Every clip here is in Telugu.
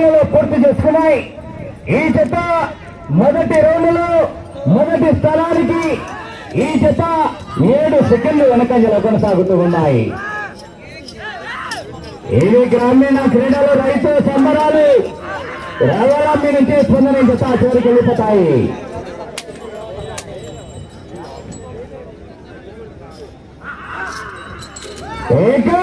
ఐదు పూర్తి చేసుకున్నాయి. ఈ జత మొదటి రౌండ్లో మొదటి స్థలానికి ఈ జత ఏడు సెకండ్లు వెనకంజలో కొనసాగుతూ ఉన్నాయి. ఇవి గ్రామీణ క్రీడలు రైతు సంబరాలు. రావాలమ్మి నుంచి స్పందన జత చివరికి వెళ్ళిపోతాయి. ఏకా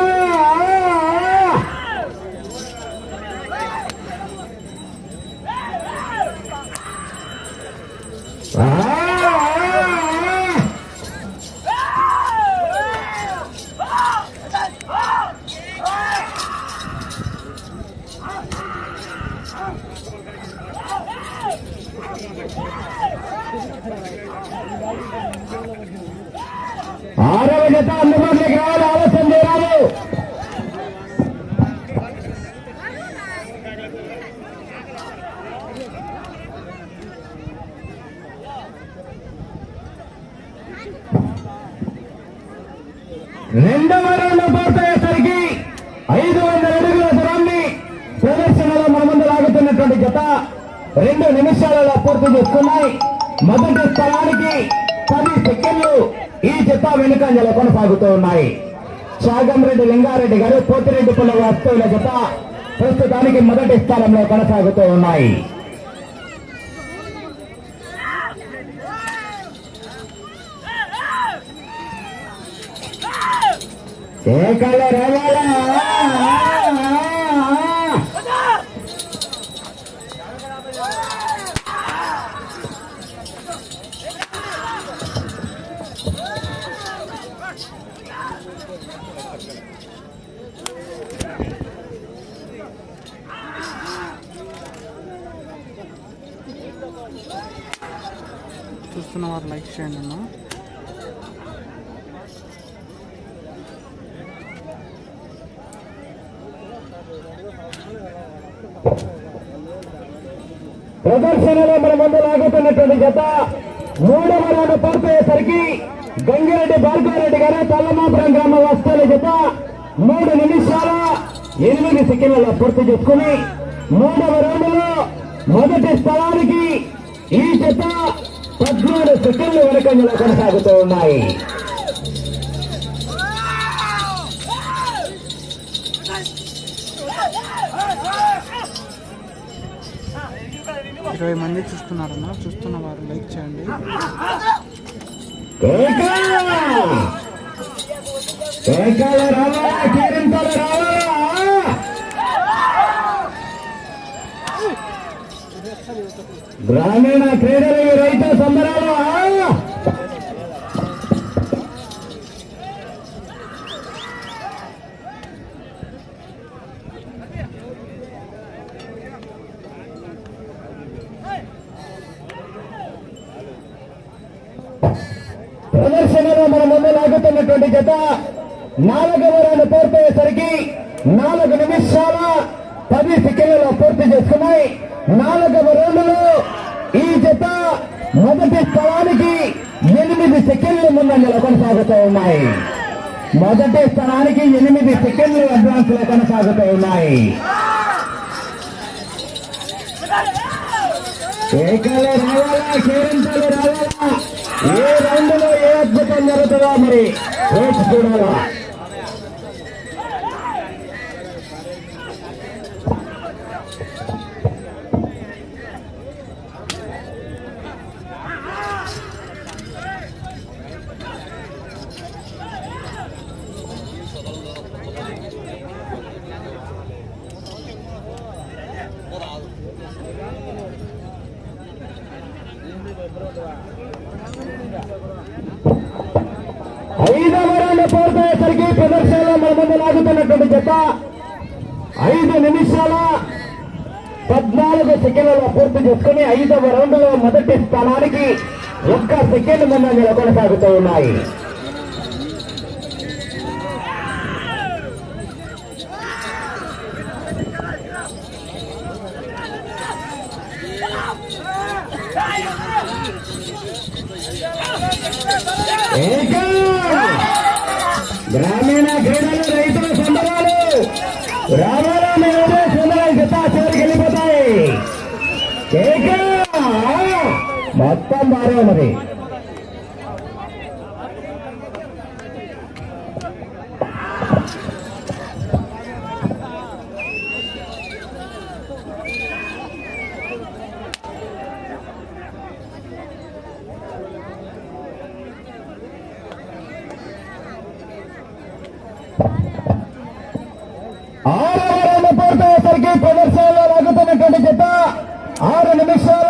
రెండవ రౌండ్ పూర్తయ్యేసరికి ఐదు వందల అడుగుల దూరాన్ని ప్రదర్శనలో మన ముందు లాగుతున్నటువంటి జత రెండు నిమిషాలలో పూర్తి చేసుకున్నాయి మొదటి స్థలానికి పది సెకండ్లు ఈ జత వెనుకంజలో కొనసాగుతూ ఉన్నాయి. రెడ్డి లింగారెడ్డి గారు పోతిరెడ్డిపల్లి వస్తువుల జత ప్రస్తుతానికి మొదటి స్థానంలో కొనసాగుతూ ఉన్నాయి. ఏకాల రావాలా? చూస్తున్న వారు లైక్ చేయండి అన్న ప్రదర్శనలో మన ముందు లాగుతున్నటువంటి జత మూడవ రౌండ్ పూర్తయ్యేసరికి గంగిరెడ్డి భార్గవరెడ్డి గారు తల్లమాపురం గ్రామ వస్తాల జత మూడు నిమిషాల ఎనిమిది సెకండ్లలో పూర్తి చేసుకుని మూడవ రౌండ్లో మొదటి స్థలానికి ఈ జత పద్నాలుగు సెకండ్లు వెనకంజలో కొనసాగుతూ ఉన్నాయి. ఇరవై మంది చూస్తున్నారన్న. చూస్తున్న వారు లైక్ చేయండి. గ్రామీణ క్రీడలు ఈ రైతు సంబరాలు ఆ! ప్రదర్శనలో మన ముందు లాగుతున్నటువంటి జత నాలుగవ రన్ పూర్తయ్యేసరికి నాలుగు నిమిషాల పది సెకండ్లలో పూర్తి చేసుకున్నాయి. నాలుగవ రౌండ్లో ఈ జత మొదటి స్థలానికి ఎనిమిది సెకండ్ల ముందంజలో కొనసాగుతూ ఉన్నాయి. మొదటి స్థలానికి ఎనిమిది సెకండ్లు అడ్వాన్స్లో కొనసాగుతూ ఉన్నాయి. ఏకాలు రావాలా రావాలా? ఏ రౌండ్లో ఏ జరుగుతుందా మరి? వేచి చూడాలా? ఐదవ రౌండ్ పూర్తయ్యేసరికి ప్రదర్శనలో మన ముందు లాగుతున్నటువంటి జత ఐదు నిమిషాల పద్నాలుగు సెకండ్లలో పూర్తి చేసుకుని ఐదవ రౌండ్లో మొదటి స్థానానికి ఒక్క సెకండ్ ముందంజలో కొనసాగుతూ ఉన్నాయి ఏకా! గ్రామీణ క్రీడలు రైతుల సంబరాలు. రావాలా మేము సుందరం జత చివరికి వెళ్ళిపోతాయి. మొత్తం బాగా మరి ఆరవ రౌండ్ పూర్తయ్యేసరికి ప్రదర్శనలో లాగుతున్నటువంటి జత ఆరు నిమిషాల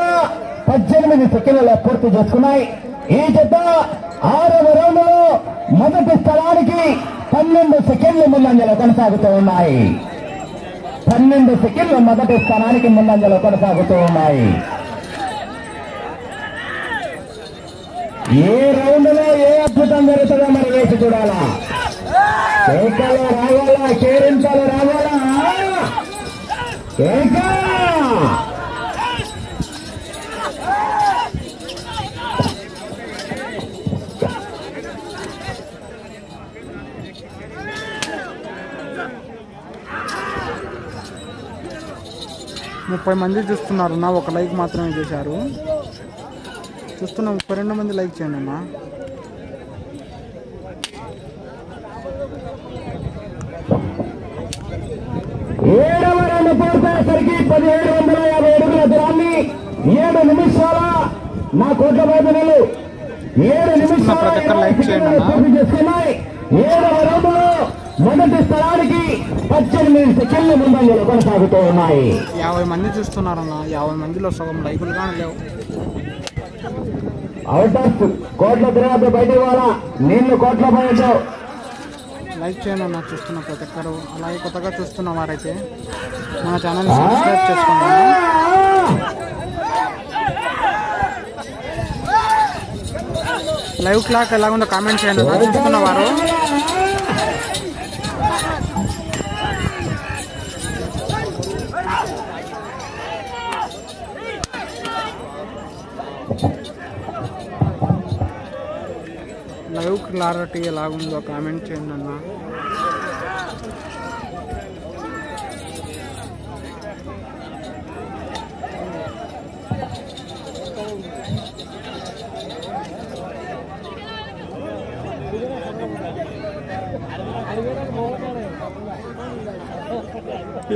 పద్దెనిమిది సెకండ్ల పూర్తి చేసుకున్నాయి. ఈ జత ఆరవ రౌండ్లో మొదటి స్థలానికి పన్నెండు సెకండ్లు ముందంజలో కొనసాగుతూ ఉన్నాయి. పన్నెండు సెకండ్లు మొదటి స్థానానికి ముందంజలో కొనసాగుతూ ఉన్నాయి. ఏ రౌండ్లో ఏ అద్భుతం జరుగుతుందో మరి వేసి చూడాలా? కేకలు రావాలా? కేరింతలు రావాలా? ముప్పై మంది చూస్తున్నారు నా ఒక లైక్ మాత్రమే చేశారు. చూస్తున్న ముప్పై రెండు మంది లైక్ చేయండి అమ్మా ఏడవ రౌండ్ పూర్తయ్యేసరికి పదిహేడు వందల యాభై అడుగుల దూరాన్ని ఏడు నిమిషాల నా కోట్ల వేదనలు ఏడు నిమిషాల ప్రతి ఏడవ లో మొదటి స్థలానికి పద్దెనిమిది సెకండ్ల ముందంజలు కొనసాగుతూ ఉన్నాయి. యాభై మంది చూస్తున్నారన్న. యాభై మందిలో సగం లైకులు కానీ లేవు. అవుట్ ఆఫ్ కోట్ల తర్వాత బయట ఇవ్వాల నీళ్ళు కోట్ల పైన లైక్ చేయండి అన్న చూస్తున్న ప్రతి ఒక్కరు. అలాగే కొత్తగా చూస్తున్న వారైతే మన ఛానల్ని సబ్స్క్రైబ్ చేసుకోండి లైవ్ క్లాక్ ఎలాగుందో కామెంట్ చేయండి చూస్తున్న వారు లైవ్ క్లారిటీ ఎలాగుందో కామెంట్ చేయండి అన్న.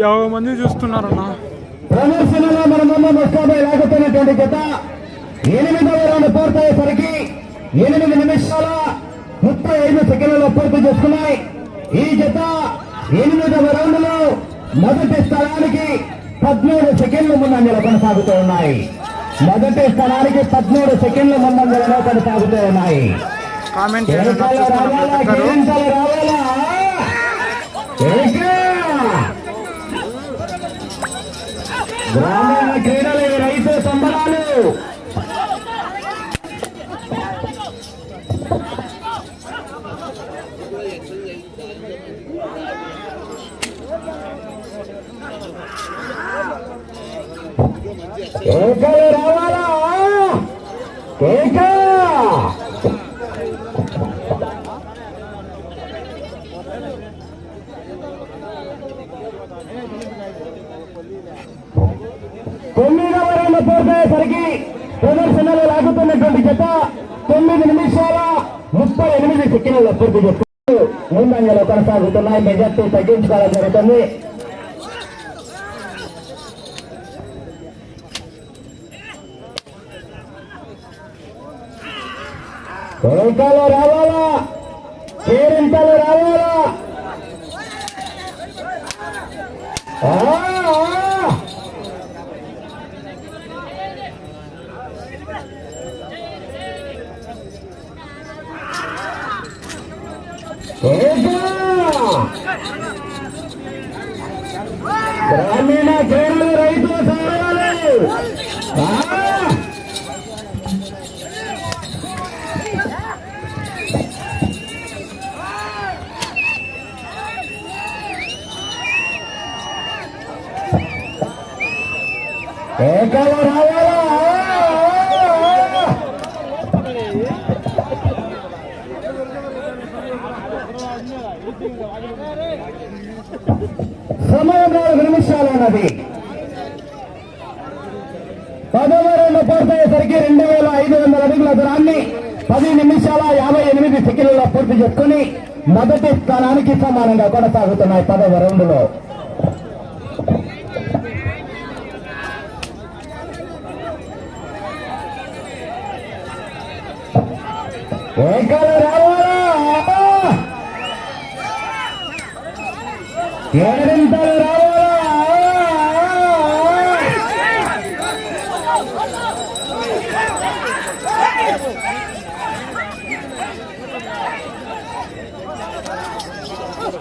యాభై మంది చూస్తున్నారన్నా. ప్రదర్శనలో మన ముందు ముస్తాబై లాగుతున్నటువంటి జత ఎనిమిదవ రౌండ్ పూర్తయ్యేసరికి ఎనిమిది నిమిషాల ముప్పై ఐదు సెకండ్లలో పూర్తి చేసుకున్నాయి. ఈ జత ఎనిమిదవ రౌండ్లో మొదటి స్థలానికి పద్మూడు సెకండ్ల ముందంజలో కొనసాగుతూ ఉన్నాయి. మొదటి స్థలానికి పద్మూడు సెకండ్ల ముందంజలలో కొనసాగుతూ ఉన్నాయి. కామెంట్ రావాలా ప్రతి ఒక్కరు కేరింతలు రావాలా కేక! గ్రామీణ క్రీడలు ఈ రైతు సంబరాలు కేకలు రావాలా? కేక తొమ్మిదవ రౌండ్ పూర్తయ్యేసరికి ప్రదర్శనలో లాగుతున్నటువంటి జత తొమ్మిది నిమిషాల ముప్పై ఎనిమిది సెకండ్ల పూర్తి చేస్తూ ముందంజలో కొనసాగుతున్నాయి. మెజార్టీ తగ్గించుకోవడం జరుగుతుంది కేకలు రావాలా? కేరింతలు రావాలా ఆ, ఆ. ఏకా! గ్రామీణ క్రీడలు రైతుల సంబరాలు ఆ! కేకలు రావాలా ఆ! సమయం నాలుగు నిమిషాలు ఉన్నది. పదవ రెండు పూర్తయ్యేసరికి రెండు వేల ఐదు వందల అడుగుల దూరాన్ని పది నిమిషాల యాభై ఎనిమిది సెకండ్లలో పూర్తి చేసుకుని మొదటి స్థానానికి సమానంగా కొనసాగుతున్నాయి పదవ రౌండ్లో. రావాలా? ఏడింతలు రావాలి ఏకా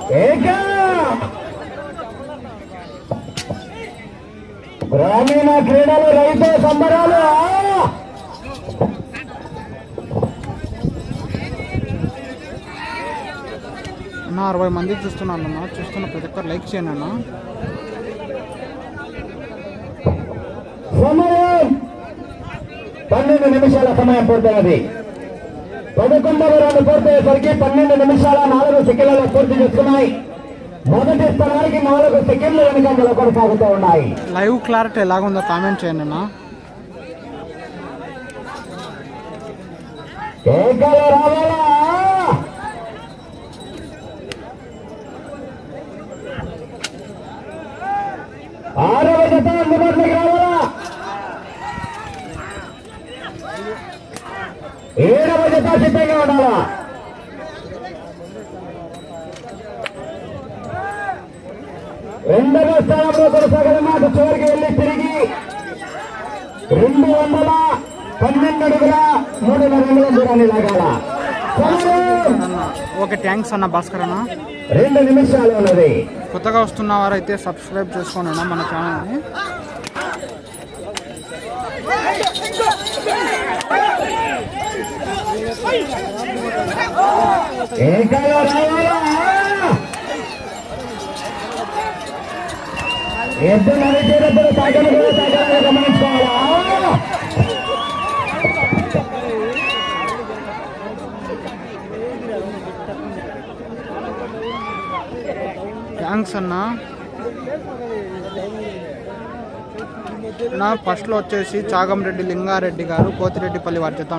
గ్రామీణ క్రీడలు రైతు సంబరాలు అన్న అరవై మంది చూస్తున్నాను అన్న చూస్తున్న ప్రతి ఒక్కరు లైక్ చేయండి అన్న. సమయం! పన్నెండు నిమిషాల సమయం పూర్తయినది. పదకొండవ రౌండ్ పూర్తయ్యేసరికి పన్నెండు నిమిషాల నాలుగు సెకండ్లలో పూర్తి చేసుకున్నాయి. మొదటి స్థానానికి నాలుగు సెకండ్లు వెనుకంజలో కొనసాగుతూ ఉన్నాయి. లైవ్ క్లారిటీ ఎలాగుందో కామెంట్ చేయండి ఏకలు రావాలా? ఆరవ జత అందుబాటులోకి రావాలా. ఏడవ జత సిద్ధంగా ఉండాలా? రెండవ స్థానంలో కొనసాగడం మాకు చివరికి వెళ్ళి తిరిగి రెండు వందల పన్నెండు అడుగుల మూడున్నర అడుగుల దూరాన్ని లాగాల. ఓకే థ్యాంక్స్ అన్న భాస్కర్ అన్న. రెండు నిమిషాలు ఉన్నది. కొత్తగా వస్తున్న వారైతే సబ్స్క్రైబ్ చేసుకోండి అన్న మన ఛానల్ని కూడా గమనించుకోవాలా థ్యాంక్స్ అన్నా. నా ఫస్ట్లో వచ్చేసి చాగంరెడ్డి లింగారెడ్డి గారు కోతిరెడ్డిపల్లి వారి చేత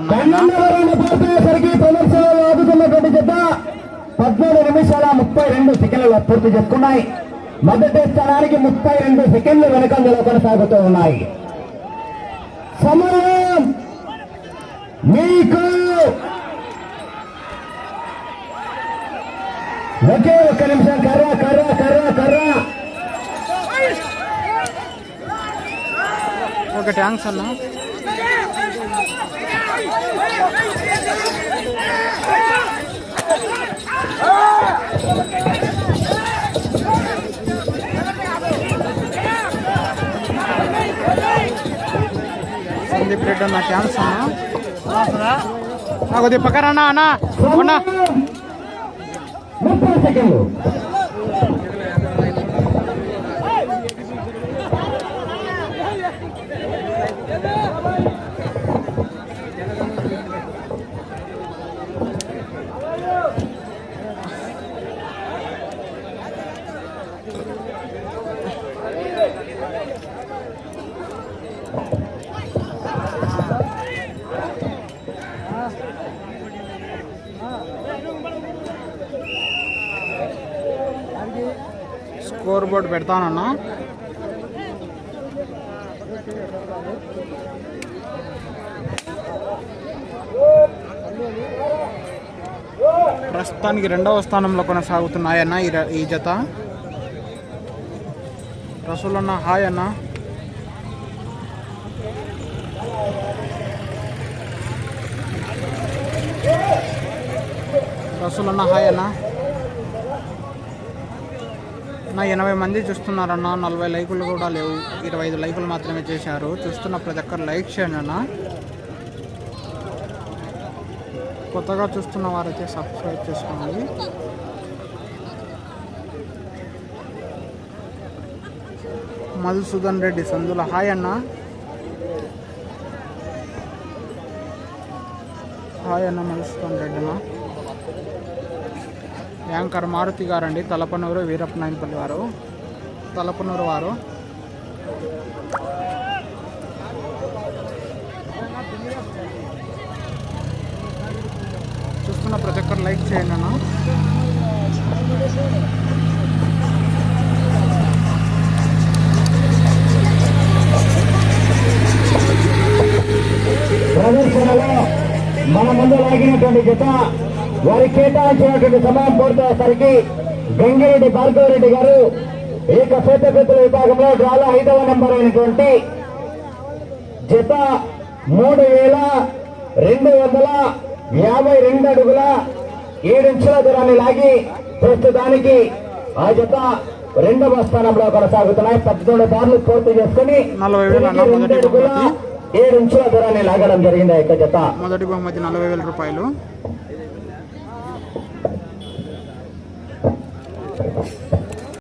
పద్నాలుగు నిమిషాల ముప్పై రెండు సెకండ్లు పూర్తి చేసుకున్నాయి మొదటి స్థానానికి ముప్పై రెండు సెకండ్లు వెనకంజలో కొనసాగుతూ ఉన్నాయి సమయం మీకు ఒకే ఒక్క నిమిషం కర్ర కర్ర కర్ర కర్ర. ఓకే థ్యాంక్స్ అన్న. సందీప్ రెడ్డి అన్న థ్యాంక్స్ అన్న. కొద్దిగా పక్కన అన్న అన్న. స్కోర్ బోర్డు పెడతానన్నా. ప్రస్తుతానికి రెండవ స్థానంలో కొనసాగుతున్నాయన్న ఈ జత. రసూల్ అన్న హాయ్ అన్న. రసూల్ అన్న హాయ్ అన్న. ఎనభై మంది చూస్తున్నారన్న. నలభై లైకులు కూడా లేవు. ఇరవై ఐదు లైకులు మాత్రమే చేశారు. చూస్తున్న ప్రతి ఒక్కరు లైక్ చేయండి అన్న. కొత్తగా చూస్తున్న వారైతే సబ్స్క్రైబ్ చేసుకోండి. మధుసూదన్ రెడ్డి సందుల హాయ్ అన్న. హాయ్ అన్న మధుసూదన్ రెడ్డి అన్న యాంకర్ మారుతి గారండి. తలపనూరు వీరప్పనాయనపల్లి వారు. తలపనూరు వారు. చూస్తున్న ప్రతి ఒక్కరు లైక్ చేయండి అన్న. మన ముందు లాగినటువంటి జత వారి కేటాయించినటువంటి సమయం పూర్తయ్యేసరికి గంగిరెడ్డి భార్గవరెడ్డి గారు ఏక చేతపెత్తుల విభాగంలో డ్రాలో ఐదవ నెంబర్ అయినటువంటి జత మూడు వేల రెండు వందల యాభై రెండు అడుగుల ఏడు ఇంచుల దూరాన్ని లాగి ప్రస్తుతానికి ఆ జత రెండవ స్థానంలో కొనసాగుతున్నాయి. పద్దెనిమిది సార్లు పూర్తి చేసుకుని నలభై వేలు అన్న తిరిగి మొదటి రెండు అడుగుల బహుమతి. ఏడు ఇంచుల దూరాన్ని లాగడం జరిగింది ఆ యొక్క జత. మొదటి బహుమతి నలభై వేల రూపాయలు. thank